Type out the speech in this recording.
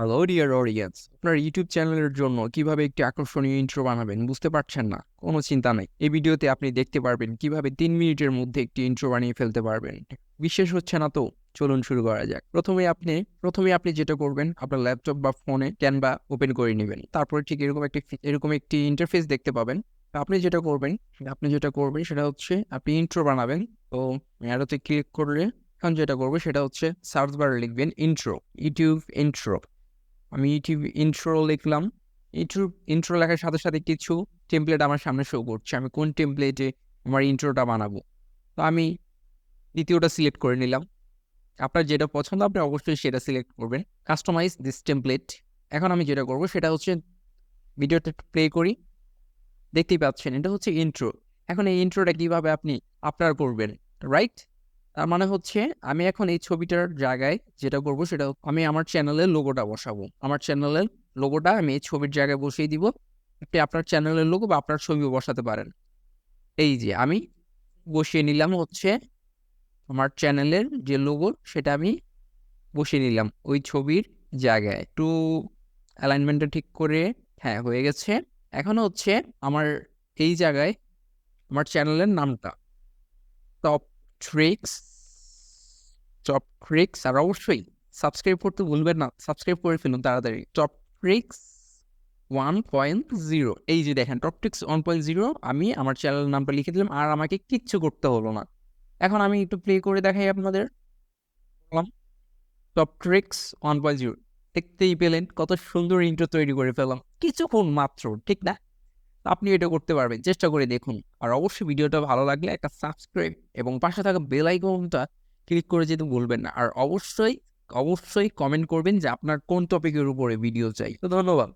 Hello dear audience আপনার YouTube চ্যানেলের জন্য কীভাবে একটি আকর্ষণীয় ইন্ট্রো বানাবেন বুঝতে পারছেন না? কোনো চিন্তা নেই। এই ভিডিওতে আপনি দেখতে পারবেন কীভাবে তিন মিনিটের মধ্যে একটি ইন্ট্রো বানিয়ে ফেলতে পারবেন। বিশেষ হচ্ছে না তো? চলুন শুরু করা যাক। প্রথমে আপনি প্রথমে আপনি যেটা করবেন, আপনার ল্যাপটপ বা ফোনে ক্যানভা ওপেন করে নেবেন। তারপরে ঠিক এরকম একটি এরকম একটি ইন্টারফেস দেখতে পাবেন। আপনি যেটা করবেন, আপনি যেটা করবেন সেটা হচ্ছে আপনি ইন্ট্রো বানাবেন। তো অ্যারোতে ক্লিক করলে এখন যেটা করব সেটা হচ্ছে সার্চ বারে লিখবেন ইন্ট্রো ইউটিউব ইন্ট্রো আমি ইউটিউব ইন্ট্রো লিখলাম। ইন্ট্রো ইন্ট্রো লেখার সাথে সাথে কিছু টেমপ্লেট আমার সামনে শো করছে। আমি কোন টেমপ্লেটে আমার ইন্ট্রোটা বানাবো? তো আমি দ্বিতীয়টা সিলেক্ট করে নিলাম। আপনার যেটা পছন্দ, আপনি অবশ্যই সেটা সিলেক্ট করবেন। কাস্টমাইজ দিস টেমপ্লেট এখন আমি যেটা করব, সেটা হচ্ছে ভিডিওটা প্লে করি। দেখতেই পাচ্ছেন, এটা হচ্ছে ইন্ট্রো এখন এই ইন্ট্রোটা কীভাবে আপনি আপনার করবেন রাইট তার মানে হচ্ছে আমি এখন এই ছবিটার জায়গায় যেটা করব সেটা আমি আমার চ্যানেলের লোগোটা বসাবো। আমার চ্যানেলের লোগোটা আমি এই ছবির জায়গায় বসিয়ে দিব। আপনি আপনার চ্যানেলের লোগো বা আপনার ছবিও বসাতে পারেন। এই যে আমি বসিয়ে নিলাম হচ্ছে আমার চ্যানেলের যে লোগো সেটা আমি বসিয়ে নিলাম ওই ছবির জায়গায়। একটু অ্যালাইনমেন্টটা ঠিক করে হ্যাঁ হয়ে গেছে। এখন হচ্ছে আমার এই জায়গায় আমার চ্যানেলের নামটা। টপ ট্রিক্স টপ ট্রিক্স আর অবশ্যই সাবস্ক্রাইব করতে ভুলবেন না। সাবস্ক্রাইব করে ফেলুন তাড়াতাড়ি। Top tricks one point zero এই যে দেখেন top tricks one point zero আমি আমার চ্যানেল নামটা লিখে দিলাম আর আমাকে কিচ্ছু করতে হলো না। এখন আমি একটু প্লে করে দেখাই আপনাদের। Top tricks one point zero দেখতেই পেলেন কত সুন্দর ইন্ট্রো তৈরি করে ফেললাম। কিছুক্ষণ মাত্র, ঠিক না? আপনি এটা করতে পারবেন। চেষ্টা করে দেখুন। আর অবশ্যই ভিডিওটা ভালো লাগলে একটা সাবস্ক্রাইব এবং পাশে থাকা বেল আইকনটা ক্লিক করে যেতে ভুলবেন না। আর অবশ্যই অবশ্যই কমেন্ট করবেন যে আপনার কোন টপিকের উপরে ভিডিও চাই। তো ধন্যবাদ।